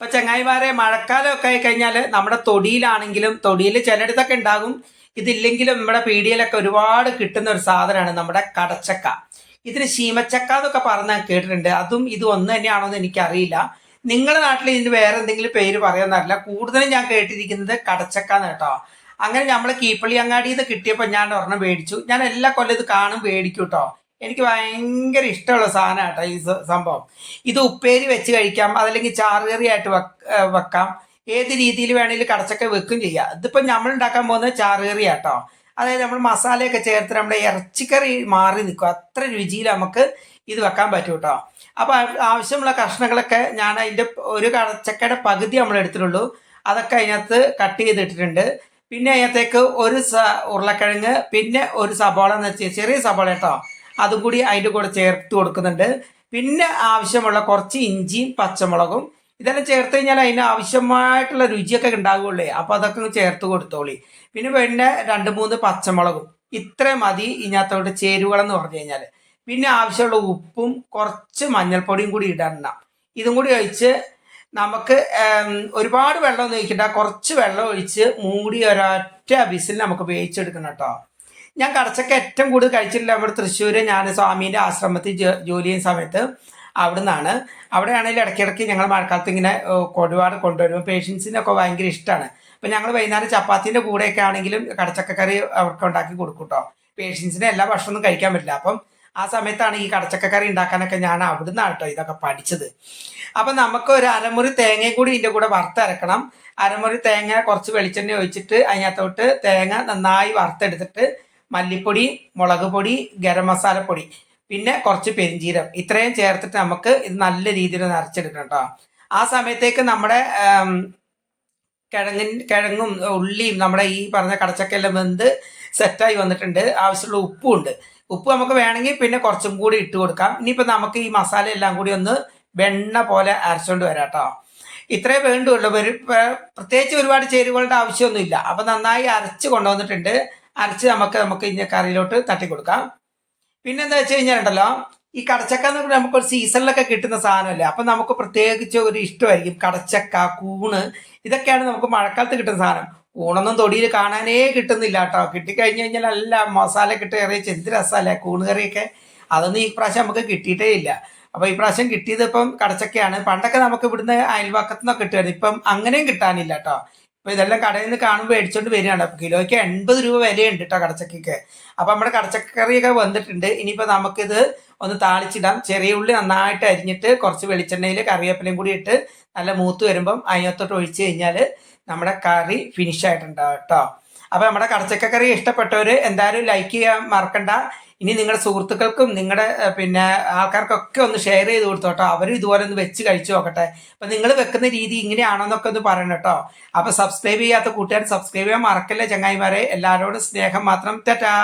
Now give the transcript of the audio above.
ഇപ്പൊ ചങ്ങായിമാരെ മഴക്കാലമൊക്കെ ആയി കഴിഞ്ഞാൽ നമ്മുടെ തൊടിയിലാണെങ്കിലും തൊടിയിൽ ചിലയിടത്തൊക്കെ ഉണ്ടാകും. ഇതില്ലെങ്കിലും നമ്മുടെ പീടിയയിലൊക്കെ ഒരുപാട് കിട്ടുന്ന ഒരു സാധനമാണ് നമ്മുടെ കടച്ചക്ക. ഇതിന് ശീമച്ചക്ക എന്നൊക്കെ പറഞ്ഞ് ഞാൻ കേട്ടിട്ടുണ്ട്. അതും ഇത് ഒന്ന് തന്നെയാണോ എന്ന് എനിക്കറിയില്ല. നിങ്ങളുടെ നാട്ടിൽ ഇതിന് വേറെ എന്തെങ്കിലും പേര് പറയാന്നറിയില്ല കൂടുതലും ഞാൻ കേട്ടിരിക്കുന്നത് കടച്ചക്ക എന്ന് കേട്ടോ. അങ്ങനെ നമ്മൾ കീപ്പള്ളി അങ്ങാടിയിൽ നിന്ന് കിട്ടിയപ്പോൾ ഞാൻ ഒരെണ്ണം മേടിച്ചു. ഞാൻ എല്ലാ കൊല്ലം ഇത് കാണും മേടിക്കും കേട്ടോ. എനിക്ക് ഭയങ്കര ഇഷ്ടമുള്ള സാധനം കേട്ടോ ഈ സംഭവം. ഇത് ഉപ്പേരി വെച്ച് കഴിക്കാം അതല്ലെങ്കിൽ ചാറുകറിയായിട്ട് വെക്കാം. ഏത് രീതിയിൽ വേണമെങ്കിലും കടച്ചൊക്കെ വെക്കും ചെയ്യാം. ഇതിപ്പോൾ നമ്മൾ ഉണ്ടാക്കാൻ പോകുന്നത് ചാറുകറി ആട്ടോ അതായത് നമ്മൾ മസാലയൊക്കെ ചേർത്ത് നമ്മുടെ ഇറച്ചിക്കറി മാറി നിൽക്കും. അത്ര രുചിയിൽ നമുക്ക് ഇത് വെക്കാൻ പറ്റും കേട്ടോ അപ്പോൾ ആവശ്യമുള്ള കഷ്ണങ്ങളൊക്കെ ഞാൻ അതിന്റെ ഒരു കടച്ചക്കയുടെ പകുതി നമ്മൾ എടുത്തിട്ടുള്ളൂ. അതൊക്കെ അതിനകത്ത് കട്ട് ചെയ്തിട്ടിട്ടുണ്ട്. പിന്നെ അതിനകത്തേക്ക് ഒരു ഉരുളക്കിഴങ്ങ് പിന്നെ ഒരു സബോള എന്ന് വെച്ചാൽ ചെറിയ സബോള കേട്ടോ. അതും കൂടി അതിന്റെ കൂടെ ചേർത്ത് കൊടുക്കുന്നുണ്ട്. പിന്നെ ആവശ്യമുള്ള കുറച്ച് ഇഞ്ചിയും പച്ചമുളകും. ഇതെല്ലാം ചേർത്ത് കഴിഞ്ഞാൽ അതിന് ആവശ്യമായിട്ടുള്ള രുചിയൊക്കെ ഉണ്ടാകുള്ളേ അപ്പോൾ അതൊക്കെ ചേർത്ത് കൊടുത്തോളി. പിന്നെ പിന്നെ രണ്ട് മൂന്ന് പച്ചമുളകും. ഇത്ര മതി ഇതിനകത്തോട്ട് ചേരുവകളെന്ന് പറഞ്ഞു കഴിഞ്ഞാൽ പിന്നെ ആവശ്യമുള്ള ഉപ്പും കുറച്ച് മഞ്ഞൾപ്പൊടിയും കൂടി ഇടണം ഇതും കൂടി ഒഴിച്ച് നമുക്ക് ഒരുപാട് വെള്ളം ഒന്നും ഒഴിക്കണ്ട. കുറച്ച് വെള്ളം ഒഴിച്ച് മൂടി ഒരൊറ്റ വിസിൽ നമുക്ക് വേവിച്ചെടുക്കണം കേട്ടോ. ഞാൻ കടച്ചക്ക ഏറ്റവും കൂടുതൽ കഴിച്ചിട്ടില്ല നമ്മുടെ തൃശ്ശൂർ ഞാൻ സ്വാമീന്റെ ആശ്രമത്തിൽ ജോലി ചെയ്യുന്ന സമയത്ത് അവിടെ നിന്നാണ് അവിടെയാണെങ്കിൽ ഇടയ്ക്കിടയ്ക്ക് ഞങ്ങൾ മഴക്കാലത്ത് ഇങ്ങനെ ഒരുപാട് കൊണ്ടുവരുമ്പോൾ പേഷ്യൻസിനൊക്കെ ഭയങ്കര ഇഷ്ടമാണ് അപ്പം ഞങ്ങൾ വൈകുന്നേരം ചപ്പാത്തിന്റെ കൂടെയൊക്കെ ആണെങ്കിലും കടച്ചക്കക്കറി അവർക്ക് ഉണ്ടാക്കി കൊടുക്കും കേട്ടോ പേഷ്യൻസിന് എല്ലാ ഭക്ഷണമൊന്നും കഴിക്കാൻ പറ്റില്ല. അപ്പം ആ സമയത്താണ് ഈ കടച്ചക്കക്കറി ഉണ്ടാക്കാനൊക്കെ ഞാൻ അവിടെ നിന്നാണ് കേട്ടോ ഇതൊക്കെ പഠിച്ചത്. അപ്പം നമുക്ക് ഒരു അരമുറി തേങ്ങയും കൂടി ഇതിന്റെ കൂടെ വറുത്തരക്കണം. അരമുറി തേങ്ങ കുറച്ച് വെളിച്ചെണ്ണ ഒഴിച്ചിട്ട് അതിനകത്തോട്ട് തേങ്ങ നന്നായി വറുത്തെടുത്തിട്ട് മല്ലിപ്പൊടി മുളക് പൊടി ഗരം മസാലപ്പൊടി പിന്നെ കുറച്ച് പെരിഞ്ചീരം. ഇത്രയും ചേർത്തിട്ട് നമുക്ക് ഇത് നല്ല രീതിയിൽ നിറച്ചെടുക്കണം കേട്ടോ ആ സമയത്തേക്ക് നമ്മുടെ കിഴങ്ങിൻ കിഴങ്ങും ഉള്ളിയും നമ്മുടെ ഈ പറഞ്ഞ കടച്ചക്കെല്ലാം വെന്ത് സെറ്റായി വന്നിട്ടുണ്ട്. ആവശ്യമുള്ള ഉപ്പും ഉണ്ട്. ഉപ്പ് നമുക്ക് വേണമെങ്കിൽ പിന്നെ കുറച്ചും കൂടി ഇട്ട് കൊടുക്കാം. ഇനിയിപ്പോൾ നമുക്ക് ഈ മസാല എല്ലാം കൂടി ഒന്ന് വെണ്ണ പോലെ അരച്ചുകൊണ്ട് വരാം കേട്ടോ ഇത്രേ വേണ്ടുള്ളൂ. പ്രത്യേകിച്ച് ഒരുപാട് ചേരുവകളുടെ ആവശ്യമൊന്നുമില്ല. അപ്പം നന്നായി അരച്ച് കൊണ്ടുവന്നിട്ടുണ്ട്. അരച്ച് നമുക്ക് നമുക്ക് ഇനി കറിയിലോട്ട് തട്ടി കൊടുക്കാം പിന്നെ എന്താ വെച്ച് കഴിഞ്ഞാൽ ഉണ്ടല്ലോ ഈ കടച്ചക്ക എന്ന് പറഞ്ഞാൽ നമുക്കൊരു സീസണിലൊക്കെ കിട്ടുന്ന സാധനമല്ലേ? അപ്പം നമുക്ക് പ്രത്യേകിച്ച് ഒരു ഇഷ്ടമായിരിക്കും. കടച്ചക്ക കൂണ് ഇതൊക്കെയാണ് നമുക്ക് മഴക്കാലത്ത് കിട്ടുന്ന സാധനം. കൂണൊന്നും തൊടിയിൽ കാണാനേ കിട്ടുന്നില്ല കേട്ടോ. കിട്ടിക്കഴിഞ്ഞ് കഴിഞ്ഞാൽ നല്ല മസാല കിട്ടിയ ചെന്ത് രസമല്ലേ കൂണ് കറിയൊക്കെ? അതൊന്നും ഈ പ്രാവശ്യം നമുക്ക് കിട്ടിയിട്ടേ ഇല്ല. അപ്പോൾ ഈ പ്രാവശ്യം കിട്ടിയത് ഇപ്പം കടച്ചക്കയാണ്. പണ്ടൊക്കെ നമുക്ക് ഇവിടുന്ന് അയൽവക്കത്തു നിന്നൊക്കെ കിട്ടുമായിരുന്നു. ഇപ്പം അങ്ങനെയും കിട്ടാനില്ല കേട്ടോ. അപ്പോൾ ഇതെല്ലാം കടയിൽ നിന്ന് കാണുമ്പോൾ മേടിച്ചോണ്ട് വരികയാണ്. അപ്പോൾ കിലോയ്ക്ക് എൺപത് രൂപ വിലയുണ്ട് കേട്ടോ കടച്ചക്കയ്ക്ക് അപ്പോൾ നമ്മുടെ കടച്ചക്കറിയൊക്കെ വന്നിട്ടുണ്ട്. ഇനിയിപ്പോൾ നമുക്കിത് ഒന്ന് താളിച്ചിടാം. ചെറിയ ഉള്ളി നന്നായിട്ട് അരിഞ്ഞിട്ട് കുറച്ച് വെളിച്ചെണ്ണയിൽ കറിവേപ്പിലയും കൂടി ഇട്ട് നല്ല മൂത്ത് വരുമ്പം അതിനകത്തോട്ട് ഒഴിച്ച് കഴിഞ്ഞാൽ നമ്മുടെ കറി ഫിനിഷ് ആയിട്ടുണ്ടാവും കേട്ടോ അപ്പോൾ നമ്മുടെ കടച്ചക്കറി ഇഷ്ടപ്പെട്ടവർ എന്തായാലും ലൈക്ക് ചെയ്യാൻ മറക്കണ്ട. ഇനി നിങ്ങളുടെ സുഹൃത്തുക്കൾക്കും നിങ്ങളുടെ പിന്നെ ആൾക്കാർക്കൊക്കെ ഒന്ന് ഷെയർ ചെയ്ത് കൊടുത്തോട്ടോ അവർ ഇതുപോലെ ഒന്ന് വെച്ച് കഴിച്ചു നോക്കട്ടെ. അപ്പം നിങ്ങൾ വെക്കുന്ന രീതി ഇങ്ങനെയാണോന്നൊക്കെ ഒന്ന് പറയണം കേട്ടോ അപ്പോൾ സബ്സ്ക്രൈബ് ചെയ്യാത്ത കൂട്ടുകാർ സബ്സ്ക്രൈബ് ചെയ്യാൻ മറക്കല്ലേ ചങ്ങായിമാരെ? എല്ലാവരോടും സ്നേഹം മാത്രം. ടാറ്റാ!